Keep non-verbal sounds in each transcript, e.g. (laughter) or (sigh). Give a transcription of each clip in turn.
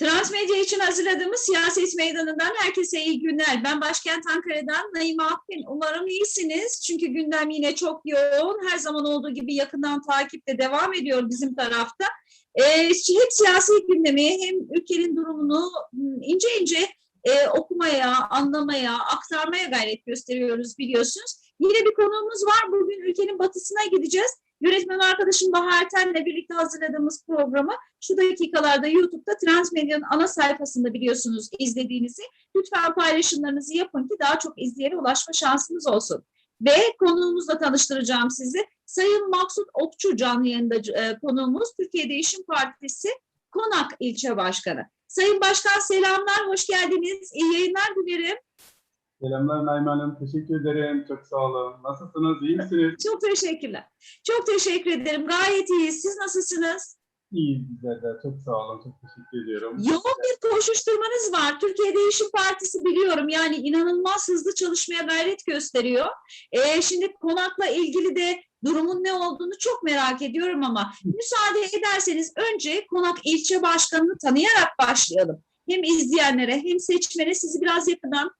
Transmedya için hazırladığımız siyaset meydanından herkese iyi günler. Ben başkent Ankara'dan Naime Akgün. Umarım iyisiniz. Çünkü gündem yine çok yoğun. Her zaman olduğu gibi yakından takipte devam ediyor bizim tarafta. Ee, hem siyasi gündemi hem ülkenin durumunu m, ince ince e, okumaya, anlamaya, aktarmaya gayret gösteriyoruz biliyorsunuz. Yine bir konuğumuz var. Bugün ülkenin batısına gideceğiz. Yönetmen arkadaşım Bahar Ten'le birlikte hazırladığımız programı şu dakikalarda YouTube'da Transmedya'nın ana sayfasında biliyorsunuz izlediğinizi. Lütfen paylaşımlarınızı yapın ki daha çok izleyene ulaşma şansınız olsun. Ve konuğumuzla tanıştıracağım sizi. Sayın Maksut Okçu canlı yayında e, konuğumuz Türkiye Değişim Partisi Konak İlçe Başkanı. Sayın Başkan selamlar, hoş geldiniz. İyi yayınlar dilerim. Selamlar Naime Hanım. Teşekkür ederim. Çok sağ olun. Nasılsınız? İyi misiniz? Çok teşekkürler. Çok teşekkür ederim. Gayet iyiyiz. Siz nasılsınız? İyi bizler de. Çok sağ olun. Çok teşekkür ediyorum. Yoğun bir koşuşturmanız var. Türkiye Değişim Partisi biliyorum yani inanılmaz hızlı çalışmaya gayret gösteriyor. Ee, şimdi konakla ilgili de durumun ne olduğunu çok merak ediyorum ama müsaade ederseniz önce konak ilçe başkanını tanıyarak başlayalım. Hem izleyenlere hem seçmene sizi biraz yakından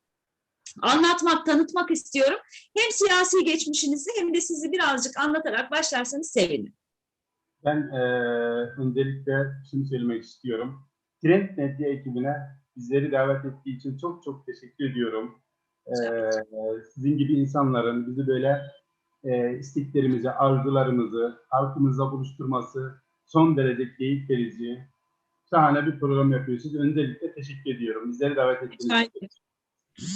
anlatmak, tanıtmak istiyorum. Hem siyasi geçmişinizi hem de sizi birazcık anlatarak başlarsanız sevinirim. Ben eee öncelikle şunu söylemek istiyorum. Trend Medya ekibine bizleri davet ettiği için çok çok teşekkür ediyorum. Eee, sizin gibi insanların bizi böyle eee isteklerimizi, arzularımızı halkımızla buluşturması son derece keyif verici, şahane bir program yapıyorsunuz. Öncelikle teşekkür ediyorum. Bizleri davet ettiğiniz için.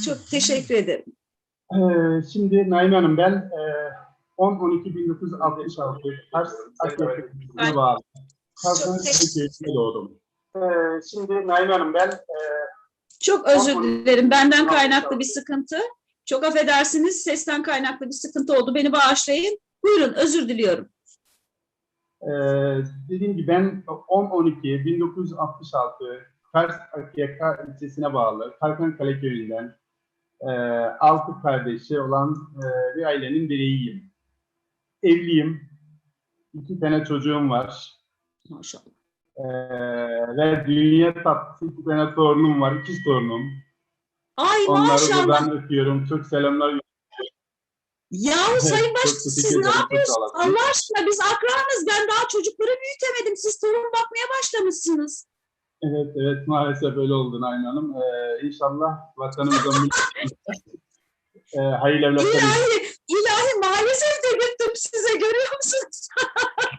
Çok teşekkür ederim. Ee, şimdi Naime Hanım ben e, 10-12-1966 Kars Akyaka'ya bağlı. Kars'ın Köyü'nde doğdum. Ee, şimdi Naime Hanım ben e, Çok özür dilerim. Benden kaynaklı bir sıkıntı. Çok affedersiniz. Sesten kaynaklı bir sıkıntı oldu. Beni bağışlayın. Buyurun özür diliyorum. e, dediğim gibi ben 10-12-1966 Kars Akyaka ilçesine bağlı Karkankale Köyü'nden e, altı kardeşi olan e, bir ailenin bireyiyim. Evliyim. İki tane çocuğum var. Maşallah. Ee, ve dünya tatlısı iki tane torunum var, ikiz torunum. Ay Onları maşallah. buradan öpüyorum. Çok selamlar. Yahu (laughs) Sayın Başkan siz ne yapıyorsunuz? Allah aşkına biz akranız. Ben daha çocukları büyütemedim. Siz torun bakmaya başlamışsınız. Evet, evet maalesef öyle oldu Naime Hanım. Ee, inşallah vatanımıza e, hayırlı evlatlar. İlahi, ilahi maalesef dedirttim size görüyor musunuz? (laughs)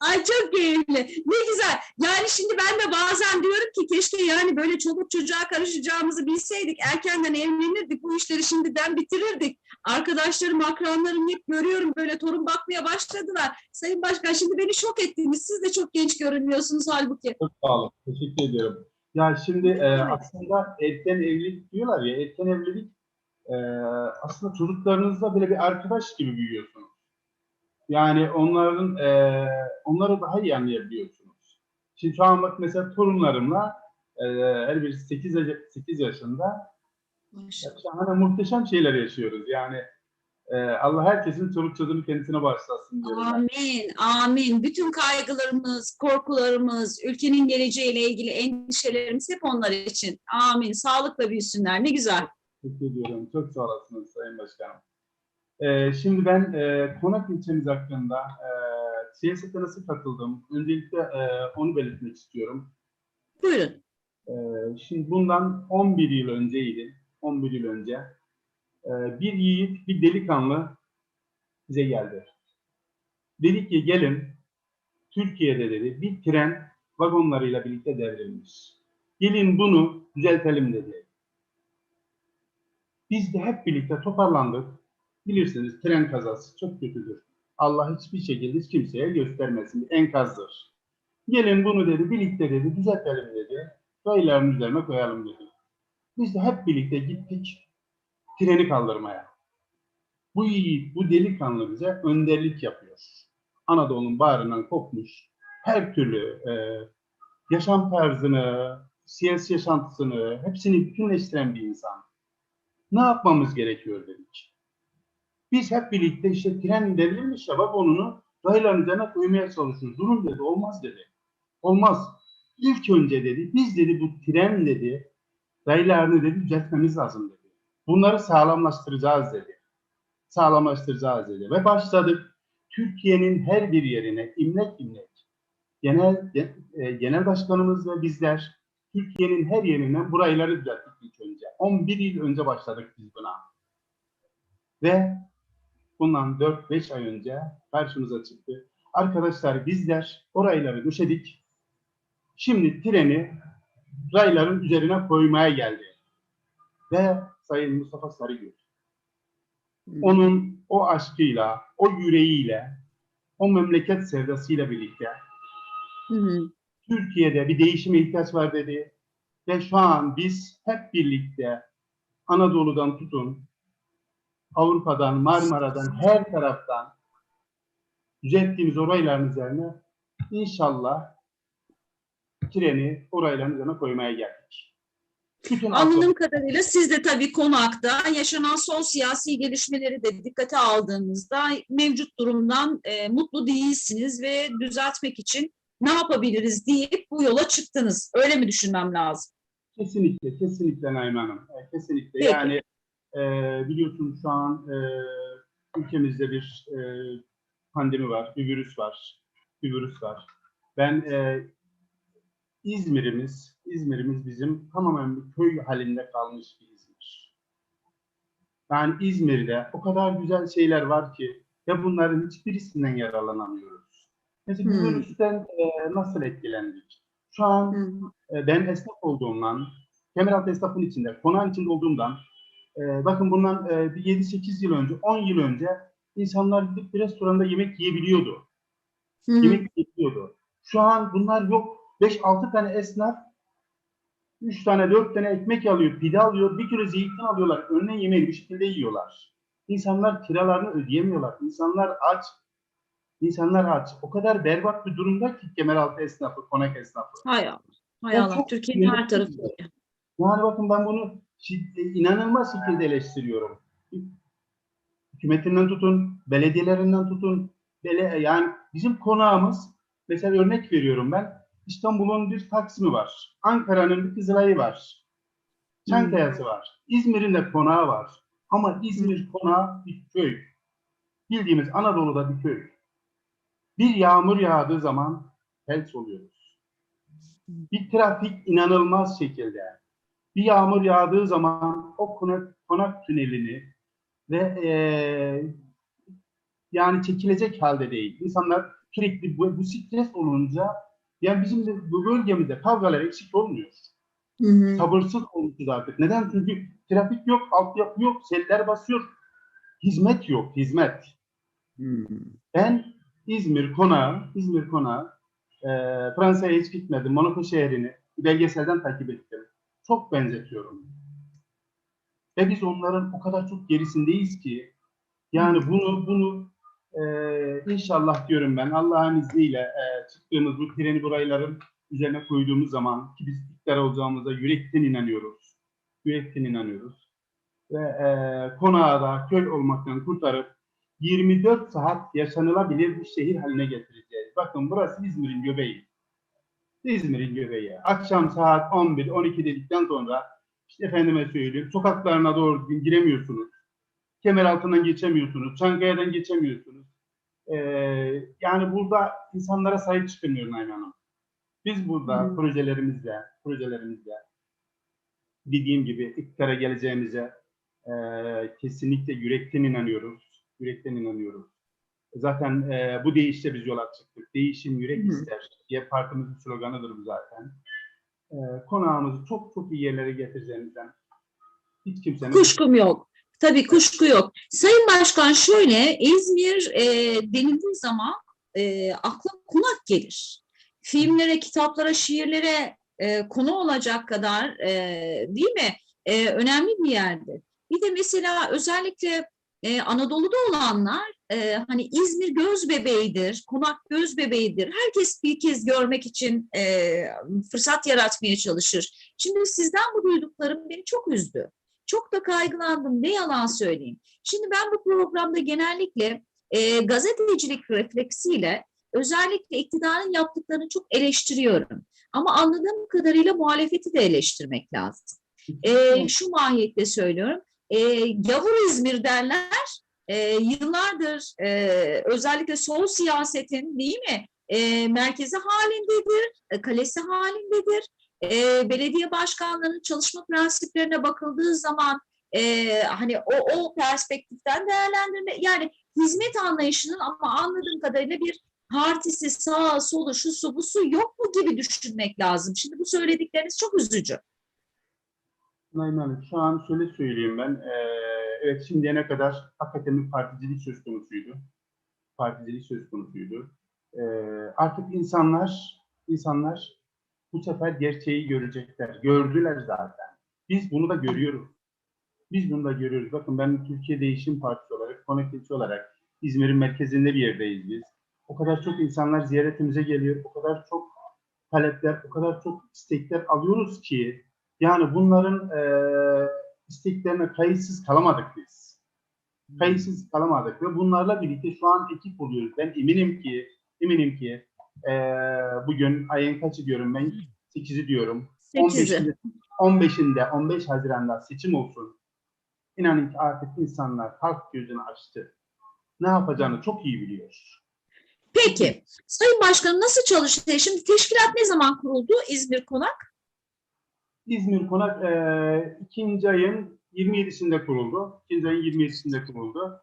Ay çok keyifli. Ne güzel. Yani şimdi ben de bazen diyorum ki keşke yani böyle çoluk çocuğa karışacağımızı bilseydik. Erkenden evlenirdik. Bu işleri şimdiden bitirirdik. Arkadaşlarım, akranlarım hep görüyorum böyle torun bakmaya başladılar. Sayın Başkan şimdi beni şok ettiniz. Siz de çok genç görünüyorsunuz halbuki. Çok sağ olun. Teşekkür ediyorum. Ya şimdi e, aslında erken evlilik diyorlar ya, erken evlilik e, aslında çocuklarınızla böyle bir arkadaş gibi büyüyorsunuz. Yani onların e, onları daha iyi anlayabiliyorsunuz. Şimdi şu an bak mesela torunlarımla e, her birisi 8, 8 yaşında şahane muhteşem şeyler yaşıyoruz. Yani Allah herkesin çoluk çocuğunu kendisine bağışlasın diyorum. Amin, amin. Bütün kaygılarımız, korkularımız, ülkenin geleceğiyle ilgili endişelerimiz hep onlar için. Amin. Sağlıkla büyüsünler. Ne güzel. Teşekkür ediyorum. Çok sağ olasınız Sayın Başkanım. Ee, şimdi ben e, Konak ilçemiz hakkında e, siyasete nasıl katıldım? Öncelikle e, onu belirtmek istiyorum. Buyurun. E, şimdi bundan 11 yıl önceydi. 11 yıl önce. E, bir yiğit, bir delikanlı bize geldi. Dedi ki gelin Türkiye'de dedi bir tren vagonlarıyla birlikte devrilmiş. Gelin bunu düzeltelim dedi. Biz de hep birlikte toparlandık. Bilirsiniz tren kazası çok kötüdür. Allah hiçbir şekilde hiç kimseye göstermesin. Enkazdır. Gelin bunu dedi birlikte dedi düzeltelim dedi. Rayların üzerine koyalım dedi. Biz de hep birlikte gittik treni kaldırmaya. Bu yiğit, bu delikanlı bize önderlik yapıyor. Anadolu'nun bağrından kopmuş. Her türlü e, yaşam tarzını, siyasi yaşantısını hepsini bütünleştiren bir insan. Ne yapmamız gerekiyor dedik. Biz hep birlikte işte tren devrilmiş ya vagonunu rayların üzerine koymaya çalışıyoruz. Durun dedi, olmaz dedi. Olmaz. İlk önce dedi, biz dedi bu tren dedi, raylarını dedi düzeltmemiz lazım dedi. Bunları sağlamlaştıracağız dedi. Sağlamlaştıracağız dedi. Ve başladık. Türkiye'nin her bir yerine imlek imlek genel e, genel başkanımız ve bizler Türkiye'nin her yerinden bu rayları düzelttik ilk önce. 11 yıl önce başladık biz buna. Ve bundan 4-5 ay önce karşımıza çıktı. Arkadaşlar bizler o rayları döşedik. Şimdi treni rayların üzerine koymaya geldi. Ve Sayın Mustafa Sarıgül onun o aşkıyla, o yüreğiyle, o memleket sevdasıyla birlikte Hı hı. Türkiye'de bir değişime ihtiyaç var dedi. Ve şu an biz hep birlikte Anadolu'dan tutun, Avrupa'dan, Marmara'dan, her taraftan düzelttiğimiz o rayların üzerine inşallah treni o rayların üzerine koymaya geldik. Bütün Anladığım kadarıyla siz de tabii konakta yaşanan son siyasi gelişmeleri de dikkate aldığınızda mevcut durumdan e, mutlu değilsiniz ve düzeltmek için ne yapabiliriz deyip bu yola çıktınız. Öyle mi düşünmem lazım? Kesinlikle, kesinlikle Naime Hanım. E, Kesinlikle. Peki. Yani e, biliyorsunuz şu an e, ülkemizde bir e, pandemi var, bir virüs var, bir virüs var. Ben e, İzmir'imiz, İzmir'imiz bizim tamamen bir köy halinde kalmış bir İzmir. Yani İzmir'de o kadar güzel şeyler var ki ve bunların hiçbirisinden yararlanamıyoruz. Mesela Hmm. virüsten e, nasıl etkilendik? Şu an Hı. e, ben esnaf olduğumdan, Kemeraltı esnafın içinde, konağın içinde olduğumdan, e, bakın bundan e, bir 7-8 yıl önce, 10 yıl önce insanlar gidip bir restoranda yemek yiyebiliyordu. Hı hı. Yemek yiyebiliyordu. Şu an bunlar yok. 5-6 tane esnaf 3 tane 4 tane ekmek alıyor, pide alıyor, bir kilo zeytin alıyorlar. Önüne yemeği bir şekilde yiyorlar. İnsanlar kiralarını ödeyemiyorlar. İnsanlar aç. İnsanlar aç. O kadar berbat bir durumda ki Kemeraltı esnafı, konak esnafı. Hay Allah. Hay Allah. Türkiye'nin her tarafı. Yani bakın ben bunu inanılmaz şekilde eleştiriyorum. Hükümetinden tutun, belediyelerinden tutun, bele, yani bizim konağımız, mesela örnek veriyorum ben, İstanbul'un bir Taksim'i var, Ankara'nın bir Kızılay'ı var, Çankaya'sı var, İzmir'in de konağı var. Ama İzmir konağı bir köy. Bildiğimiz Anadolu'da bir köy. Bir yağmur yağdığı zaman felç oluyoruz. Bir trafik inanılmaz şekilde bir yağmur yağdığı zaman o konak, konak tünelini ve eee, yani çekilecek halde değil. İnsanlar sürekli bu, bu stres olunca yani bizim de bu bölgemizde kavgalar eksik olmuyor. Hı hı. Sabırsız olmuşuz artık. Neden? Çünkü trafik yok, altyapı yok, seller basıyor. Hizmet yok, hizmet. Ben İzmir konağı, İzmir konağı, eee Fransa'ya hiç gitmedim. Monaco şehrini belgeselden takip ettim. Çok benzetiyorum. Ve biz onların o kadar çok gerisindeyiz ki yani bunu bunu eee, inşallah diyorum ben Allah'ın izniyle eee, çıktığımız bu treni burayların üzerine koyduğumuz zaman ki biz iktidar olacağımıza yürekten inanıyoruz. Yürekten inanıyoruz. Ve eee konağı da köy olmaktan kurtarıp 24 saat yaşanılabilir bir şehir haline getireceğiz. Bakın burası İzmir'in göbeği. İzmir'in göbeği. Akşam saat 11-12 dedikten sonra işte efendime söyleyeyim sokaklarına doğru düzgün giremiyorsunuz. Kemer altından geçemiyorsunuz. Çankaya'dan geçemiyorsunuz. Ee, yani burada insanlara sahip çıkılmıyor Naime Hanım. Biz burada Hı. projelerimizle, projelerimizle dediğim gibi iktidara geleceğimize e, kesinlikle yürekten inanıyoruz. Yürekten inanıyoruz. Zaten e, bu değişte biz yola çıktık. Değişim yürek ister diye partimizin sloganıdır bu zaten. E, konağımızı çok çok iyi yerlere getireceğimizden hiç kimsenin Kuşkum yok. Tabii kuşku yok. Sayın Başkan şöyle İzmir e, denildiği zaman e, akla konak gelir. Filmlere, kitaplara, şiirlere e, konu olacak kadar e, değil mi? E, önemli bir yerde. Bir de mesela özellikle e, Anadolu'da olanlar e, hani İzmir göz bebeğidir, konak göz bebeğidir. Herkes bir kez görmek için e, fırsat yaratmaya çalışır. Şimdi sizden bu duyduklarım beni çok üzdü. Çok da kaygılandım ne yalan söyleyeyim. Şimdi ben bu programda genellikle e, gazetecilik refleksiyle özellikle iktidarın yaptıklarını çok eleştiriyorum. Ama anladığım kadarıyla muhalefeti de eleştirmek lazım. E, şu mahiyette söylüyorum. E, gavur İzmir derler. E, yıllardır e, özellikle sol siyasetin değil mi? E, merkezi halindedir, e, kalesi halindedir. E, belediye başkanlarının çalışma prensiplerine bakıldığı zaman e, hani o, o perspektiften değerlendirme yani hizmet anlayışının ama anladığım kadarıyla bir partisi, sağ, solu, şu su, bu su yok mu gibi düşünmek lazım. Şimdi bu söyledikleriniz çok üzücü. Naim Hanım, şu an şöyle söyleyeyim ben. Ee, evet şimdiye ne kadar bir particilik söz konusuydu. Particilik söz konusuydu. Ee, artık insanlar, insanlar bu sefer gerçeği görecekler. Gördüler zaten. Biz bunu da görüyoruz. Biz bunu da görüyoruz. Bakın ben Türkiye Değişim Partisi olarak, konektivci olarak İzmir'in merkezinde bir yerdeyiz biz. O kadar çok insanlar ziyaretimize geliyor. O kadar çok talepler, o kadar çok istekler alıyoruz ki yani bunların eee isteklerine kayıtsız kalamadık biz. Kayıtsız kalamadık ve bunlarla birlikte şu an ekip oluyoruz. Ben eminim ki, eminim ki eee, bugün ayın kaçı diyorum ben? 8'i diyorum. Sekizi. 15'inde, 15'inde, 15 Haziran'da seçim olsun. İnanın ki artık insanlar halk gözünü açtı. Ne yapacağını çok iyi biliyor. Peki, Sayın Başkanım nasıl çalıştı? Şimdi teşkilat ne zaman kuruldu İzmir Konak? İzmir Konak eee ikinci ayın 27'sinde kuruldu. İkinci ayın 27'sinde kuruldu.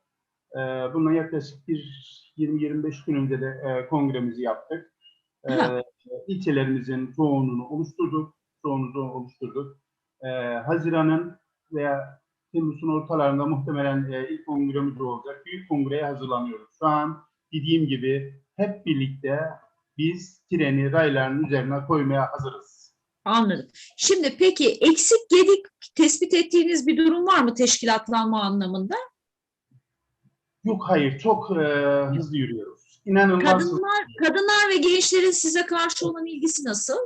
Eee bundan yaklaşık bir 20-25 gün önce de eee, kongremizi yaptık. Eee ilçelerimizin çoğunluğunu oluşturduk. Çoğunluğunu oluşturduk. Eee Haziran'ın veya Temmuz'un ortalarında muhtemelen eee, ilk kongremiz olacak. Büyük kongreye hazırlanıyoruz. Şu an dediğim gibi hep birlikte biz treni rayların üzerine koymaya hazırız. Anladım. Şimdi peki eksik gedik tespit ettiğiniz bir durum var mı teşkilatlanma anlamında? Yok hayır çok e, hızlı yürüyoruz. İnanılmaz. Kadınlar, kadınlar ve gençlerin size karşı olan ilgisi nasıl?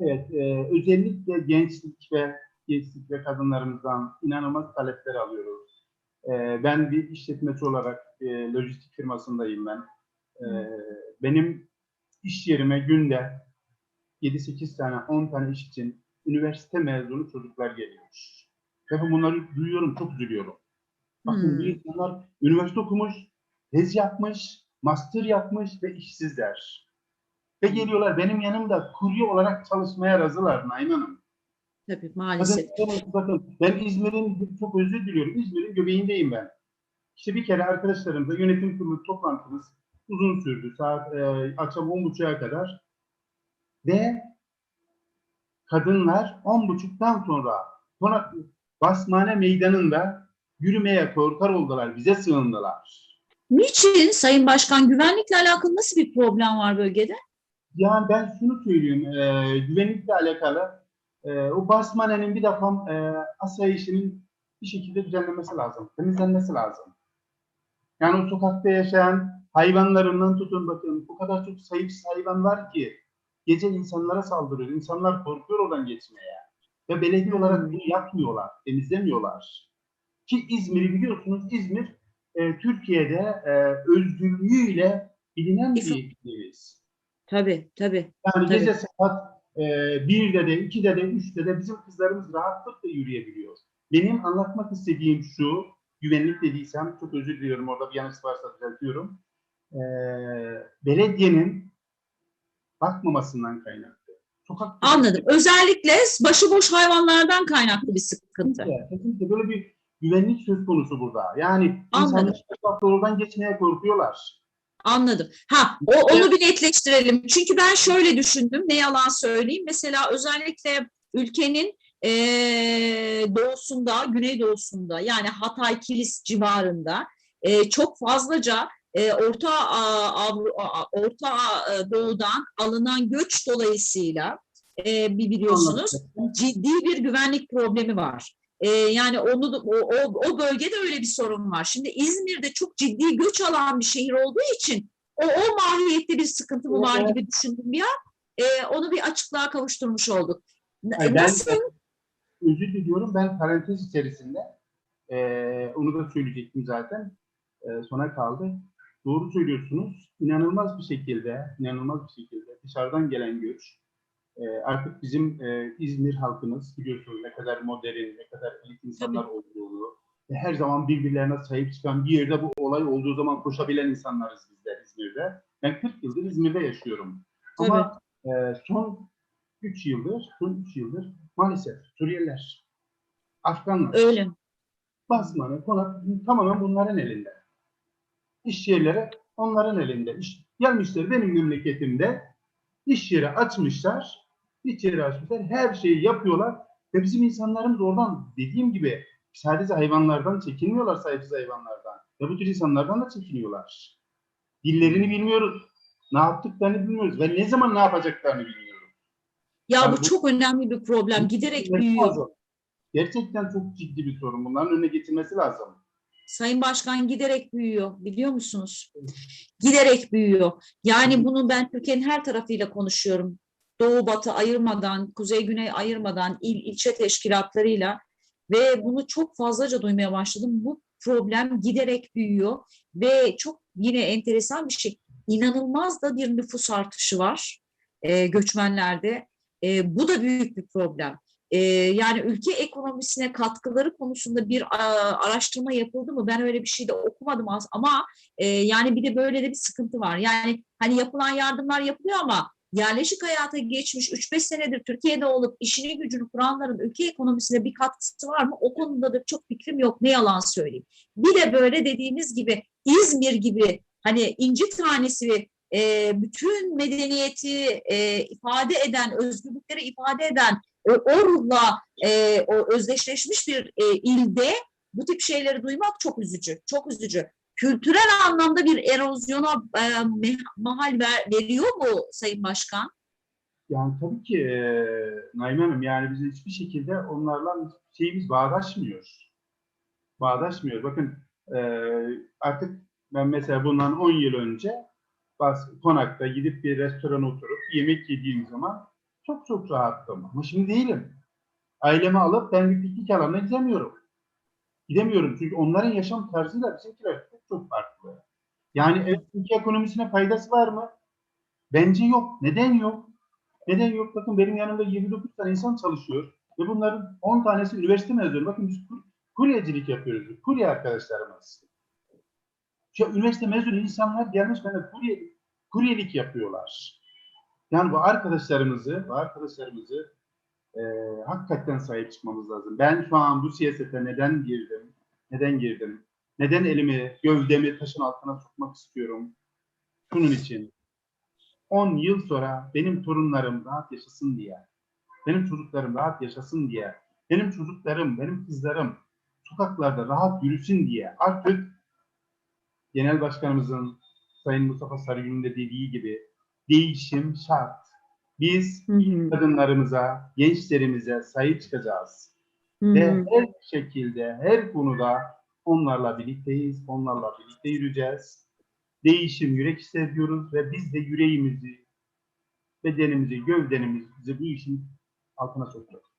Evet, e, özellikle gençlik ve gençlik ve kadınlarımızdan inanılmaz talepler alıyoruz. E, ben bir işletmeci olarak e, lojistik firmasındayım ben. E, benim iş yerime günde 7-8 tane, 10 tane iş için üniversite mezunu çocuklar geliyor. Ve bunları duyuyorum, çok üzülüyorum. Bakın Hmm. insanlar üniversite okumuş, tez yapmış, master yapmış ve işsizler. Ve geliyorlar benim yanımda kurye olarak çalışmaya razılar Naim Hanım. Tabii Bakın, maalesef. bakın ben İzmir'in, çok özür diliyorum, İzmir'in göbeğindeyim ben. İşte bir kere arkadaşlarımızla yönetim kurulu toplantımız uzun sürdü. Saat e, akşam 10.30'a kadar. Ve kadınlar 10.30'dan sonra sonra Basmane Meydanı'nda yürümeye korkar oldular, bize sığındılar. Niçin Sayın Başkan güvenlikle alakalı nasıl bir problem var bölgede? Yani ben şunu söyleyeyim, e, güvenlikle alakalı e, o basmanenin bir defa e, asayişinin bir şekilde düzenlenmesi lazım, temizlenmesi lazım. Yani o sokakta yaşayan hayvanlarından tutun bakın, o kadar çok sahipsiz hayvan var ki gece insanlara saldırıyor, insanlar korkuyor oradan geçmeye. Ve belediye olarak bunu yapmıyorlar, temizlemiyorlar. Ki İzmir'i biliyorsunuz, İzmir e, Türkiye'de e, özgürlüğüyle bilinen bir yeriz. Tabii tabii. Yani Tabii. gece saat e, 1'de de, 2'de de, 3'te de bizim kızlarımız rahatlıkla yürüyebiliyor. Benim anlatmak istediğim şu, güvenlik dediysem çok özür diliyorum orada bir yanlış varsa düzeltiyorum. E, belediyenin bakmamasından kaynaklı. Sokak Anladım. Özellikle başıboş hayvanlardan kaynaklı bir sıkıntı. Kesinlikle, kesinlikle böyle bir güvenlik söz konusu burada. Yani Anladım. insanlar sokakta oradan geçmeye korkuyorlar. Anladım. Ha, o, onu bir netleştirelim. Çünkü ben şöyle düşündüm, ne yalan söyleyeyim. Mesela özellikle ülkenin eee doğusunda, güneydoğusunda yani Hatay, Kilis civarında eee, çok fazlaca eee, Orta Avru- Orta Aa, Doğu'dan alınan göç dolayısıyla bir biliyorsunuz ciddi bir güvenlik problemi var. Ee, yani onu o, o, o bölgede öyle bir sorun var. Şimdi İzmir'de çok ciddi göç alan bir şehir olduğu için o, o mahiyette bir sıkıntı mı var Evet. gibi düşündüm ya. Onu bir açıklığa kavuşturmuş olduk. N- Hayır, ben- Nasıl? özür diliyorum. Ben parantez içerisinde eee onu da söyleyecektim zaten. Eee sona kaldı. Doğru söylüyorsunuz. İnanılmaz bir şekilde, inanılmaz bir şekilde dışarıdan gelen göç e, artık bizim e, İzmir halkımız biliyorsunuz ne kadar modern, ne kadar elit insanlar olduğunu ve her zaman birbirlerine sahip çıkan bir yerde bu olay olduğu zaman koşabilen insanlarız bizler İzmir'de. Ben 40 yıldır İzmir'de yaşıyorum. Ama e, son 3 yıldır, son 3 yıldır maalesef Suriyeliler, Afganlar, Öyle. Basmanı, konak tamamen bunların elinde. İş yerleri onların elinde. İş, gelmişler benim memleketimde iş yeri açmışlar. İş yeri açmışlar. Her şeyi yapıyorlar. Ve bizim insanlarımız oradan dediğim gibi sadece hayvanlardan çekinmiyorlar sahipsiz hayvanlardan. Ve bu tür insanlardan da çekiniyorlar. Dillerini bilmiyoruz. Ne yaptıklarını bilmiyoruz. Ve ne zaman ne yapacaklarını bilmiyoruz. Ya Yani bu bu- çok önemli bir problem. Giderek büyüyor. Gerçekten çok ciddi bir sorun. Bunların önüne geçilmesi lazım. Sayın Başkan giderek büyüyor biliyor musunuz? Giderek büyüyor. Yani bunu ben Türkiye'nin her tarafıyla konuşuyorum. Doğu batı ayırmadan, kuzey güney ayırmadan il ilçe teşkilatlarıyla ve bunu çok fazlaca duymaya başladım. Bu problem giderek büyüyor ve çok yine enteresan bir şey. İnanılmaz da bir nüfus artışı var e, göçmenlerde. E, bu da büyük bir problem. Ee, yani ülke ekonomisine katkıları konusunda bir araştırma yapıldı mı? Ben öyle bir şey de okumadım ama e, yani bir de böyle de bir sıkıntı var. Yani hani yapılan yardımlar yapılıyor ama yerleşik hayata geçmiş 3-5 senedir Türkiye'de olup işini gücünü kuranların ülke ekonomisine bir katkısı var mı? O konuda da çok fikrim yok. Ne yalan söyleyeyim. Bir de böyle dediğimiz gibi İzmir gibi hani inci tanesi e, bütün medeniyeti e, ifade eden, özgürlükleri ifade eden o, o e, o özdeşleşmiş bir e, ilde bu tip şeyleri duymak çok üzücü, çok üzücü. Kültürel anlamda bir erozyona e, mahal ver, veriyor mu Sayın Başkan? Yani tabii ki e, Naime Hanım yani biz hiçbir şekilde onlarla şeyimiz bağdaşmıyor. Bağdaşmıyor. Bakın e, artık ben mesela bundan 10 yıl önce bas, konakta gidip bir restorana oturup yemek yediğim zaman çok çok rahattım. Ama şimdi değilim. Ailemi alıp ben bir piknik alanına gidemiyorum. Gidemiyorum çünkü onların yaşam tarzıyla bizimkiler çok çok farklı. Yani evet, ülke ekonomisine faydası var mı? Bence yok. Neden yok? Neden yok? Bakın benim yanımda 29 tane insan çalışıyor ve bunların 10 tanesi üniversite mezunu. Bakın biz kur- kuryecilik yapıyoruz. Kurye arkadaşlarımız. Şu üniversite mezunu insanlar gelmiş bana kurye, kuryelik yapıyorlar. Yani bu arkadaşlarımızı, bu arkadaşlarımızı e, hakikaten sahip çıkmamız lazım. Ben şu an bu siyasete neden girdim? Neden girdim? Neden elimi, gövdemi taşın altına sokmak istiyorum? Şunun için. 10 yıl sonra benim torunlarım rahat yaşasın diye, benim çocuklarım rahat yaşasın diye, benim çocuklarım, benim kızlarım sokaklarda rahat yürüsün diye artık Genel Başkanımızın Sayın Mustafa Sarıgül'ün de dediği gibi değişim şart. Biz kadınlarımıza, gençlerimize sahip çıkacağız. Ve her şekilde, her konuda onlarla birlikteyiz, onlarla birlikte yürüyeceğiz. Değişim yürek hissediyoruz ve biz de yüreğimizi, bedenimizi, gövdenimizi bu işin altına sokuyoruz.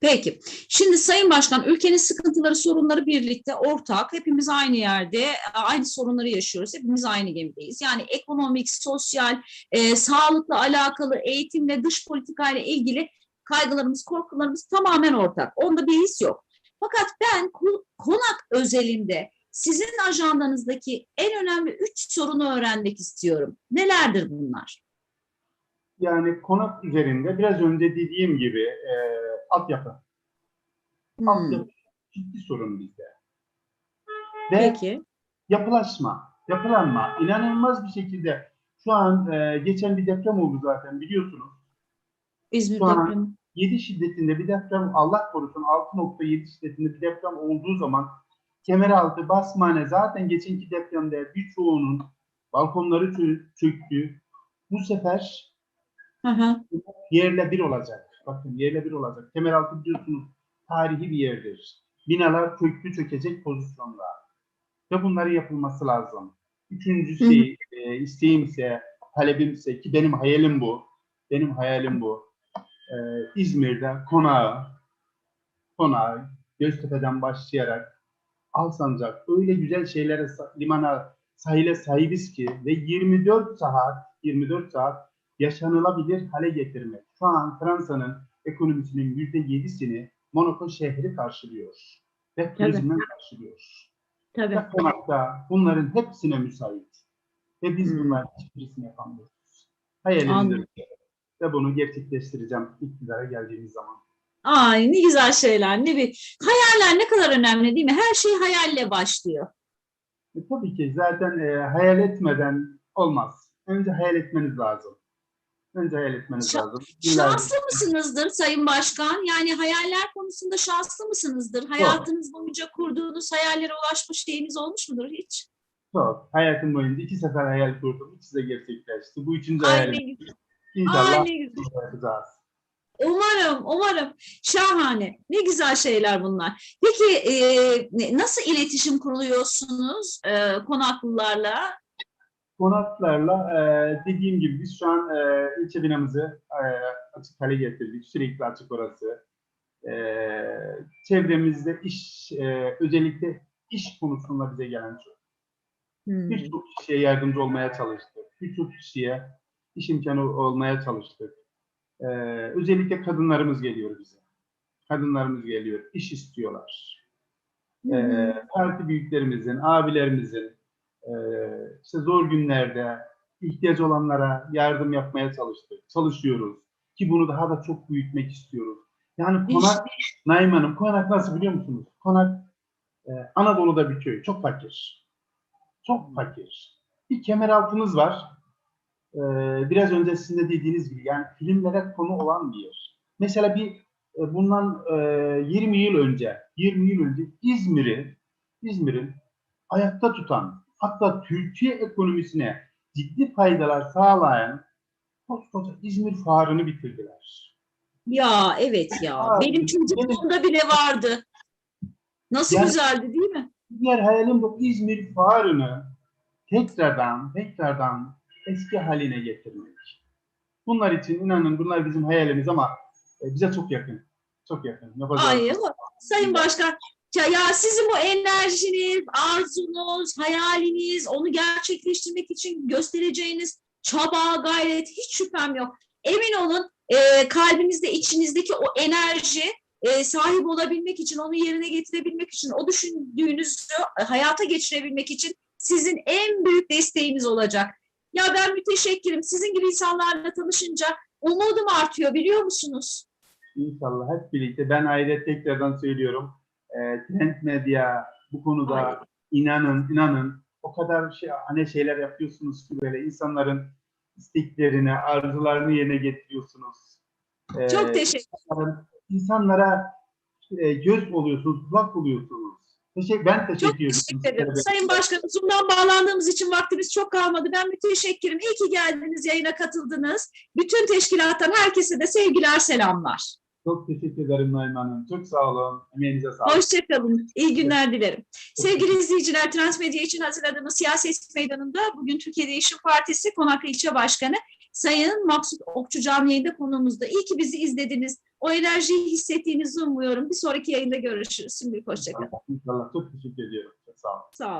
Peki. Şimdi Sayın Başkan, ülkenin sıkıntıları, sorunları birlikte ortak. Hepimiz aynı yerde, aynı sorunları yaşıyoruz. Hepimiz aynı gemideyiz. Yani ekonomik, sosyal, e, sağlıkla alakalı, eğitimle, dış politikayla ilgili kaygılarımız, korkularımız tamamen ortak. Onda bir his yok. Fakat ben konak özelinde sizin ajandanızdaki en önemli üç sorunu öğrenmek istiyorum. Nelerdir bunlar? Yani konak üzerinde biraz önce dediğim gibi e, altyapı. Hmm, Altyapı ciddi sorun bizde. Ve Peki. yapılaşma, yapılanma inanılmaz bir şekilde şu an e, geçen bir deprem oldu zaten biliyorsunuz. İzmir Şu an- depremi. 7 şiddetinde bir deprem Allah korusun 6.7 şiddetinde bir deprem olduğu zaman Kemeraltı, Basmane zaten geçenki depremde birçoğunun balkonları çö- çöktü. Bu sefer Hı hı. yerle bir olacak. Bakın yerle bir olacak. Kemeraltı biliyorsunuz tarihi bir yerdir. Binalar köklü çökecek pozisyonda. Ve bunların yapılması lazım. Üçüncü şey, e, isteğimse, talebimse ki benim hayalim bu. Benim hayalim bu. E, İzmir'de konağı, konağı Göztepe'den başlayarak Alsancak öyle güzel şeylere limana sahile sahibiz ki ve 24 saat 24 saat yaşanılabilir hale getirmek. Şu an Fransa'nın ekonomisinin %7'sini Monaco şehri karşılıyor ve turizmden karşılıyor. Tabii. Ve konakta bunların hepsine müsait. Ve biz Hmm. bunların hiçbirisini yapamıyoruz. Hayalimdir. Ve bunu gerçekleştireceğim iktidara geldiğimiz zaman. Ay ne güzel şeyler. Ne bir hayaller ne kadar önemli değil mi? Her şey hayalle başlıyor. E, tabii ki zaten e, hayal etmeden olmaz. Önce hayal etmeniz lazım. Önce hayal etmeniz Şa- lazım. Şanslı mısınızdır Sayın Başkan? Yani hayaller konusunda şanslı mısınızdır? Hayatınız boyunca kurduğunuz hayallere ulaşma şeyiniz olmuş mudur hiç? Çok. Hayatım boyunca iki sefer hayal kurdum. İkisi de gerçekleşti. Bu üçüncü Ay hayalim. ne güzel. İnşallah Ay ne güzel. yapacağız. Umarım, umarım. Şahane. Ne güzel şeyler bunlar. Peki e, ne- nasıl iletişim kuruyorsunuz e, konaklılarla? Konaklarla e, dediğim gibi biz şu an e, ilçe binamızı e, açık hale getirdik. Sürekli açık orası. E, çevremizde iş, e, özellikle iş konusunda bize gelen çok. Hmm. Birçok kişiye yardımcı olmaya çalıştık. Birçok kişiye iş imkanı olmaya çalıştık. Ee, özellikle kadınlarımız geliyor bize. Kadınlarımız geliyor, iş istiyorlar. Ee, parti büyüklerimizin, abilerimizin e, işte zor günlerde ihtiyaç olanlara yardım yapmaya çalıştık. Çalışıyoruz. Ki bunu daha da çok büyütmek istiyoruz. Yani konak, Naim Hanım, konak nasıl biliyor musunuz? Konak e, Anadolu'da bir köy. Çok fakir. Çok fakir. Bir kemer altımız var. Ee, biraz önce sizin de dediğiniz gibi yani filmlere konu olan bir yer. Mesela bir e, bundan e, 20 yıl önce 20 yıl önce İzmir'i İzmir'in ayakta tutan hatta Türkiye ekonomisine ciddi faydalar sağlayan koskoca İzmir fuarını bitirdiler. Ya evet ya. Aa, Benim çocukluğumda bile vardı. Nasıl Yani- güzeldi değil mi? Diğer hayalim bu İzmir fuarını tekrardan tekrardan eski haline getirmek. Bunlar için inanın bunlar bizim hayalimiz ama e, bize çok yakın. Çok yakın. Yapacağız. Ay ama Sayın Başkan ya, sizin bu enerjiniz, arzunuz, hayaliniz, onu gerçekleştirmek için göstereceğiniz çaba, gayret hiç şüphem yok. Emin olun e, kalbinizde, içinizdeki o enerji e, sahip olabilmek için, onu yerine getirebilmek için, o düşündüğünüzü e, hayata geçirebilmek için sizin en büyük desteğiniz olacak. Ya ben müteşekkirim. Sizin gibi insanlarla tanışınca umudum artıyor biliyor musunuz? İnşallah hep birlikte. Ben ayrıca tekrardan söylüyorum. E, Trend Medya bu konuda Ay. inanın, inanın o kadar şey hani şeyler yapıyorsunuz ki böyle insanların isteklerini, arzularını yerine getiriyorsunuz. E, Çok teşekkür insanlara e, göz oluyorsunuz, kulak oluyorsunuz. Teşekkür, ben teşekkür Çok ediyorum. teşekkür ederim. Sayın Başkanım, Zoom'dan bağlandığımız için vaktimiz çok kalmadı. Ben müteşekkirim. İyi ki geldiniz, yayına katıldınız. Bütün teşkilattan herkese de sevgiler, selamlar. Çok teşekkür ederim Naim Hanım. Çok sağ olun. Emeğinize sağlık. Hoşçakalın. İyi günler dilerim. Sevgili izleyiciler, Transmedya için hazırladığımız siyaset meydanında bugün Türkiye Değişim Partisi Konaklı İlçe Başkanı Sayın Maksut Okçu canlı yayında konuğumuzda. İyi ki bizi izlediniz. O enerjiyi hissettiğinizi umuyorum. Bir sonraki yayında görüşürüz. Şimdi hoşçakalın. İnşallah. Çok teşekkür ediyorum. Çok sağ olun. Sağ olun.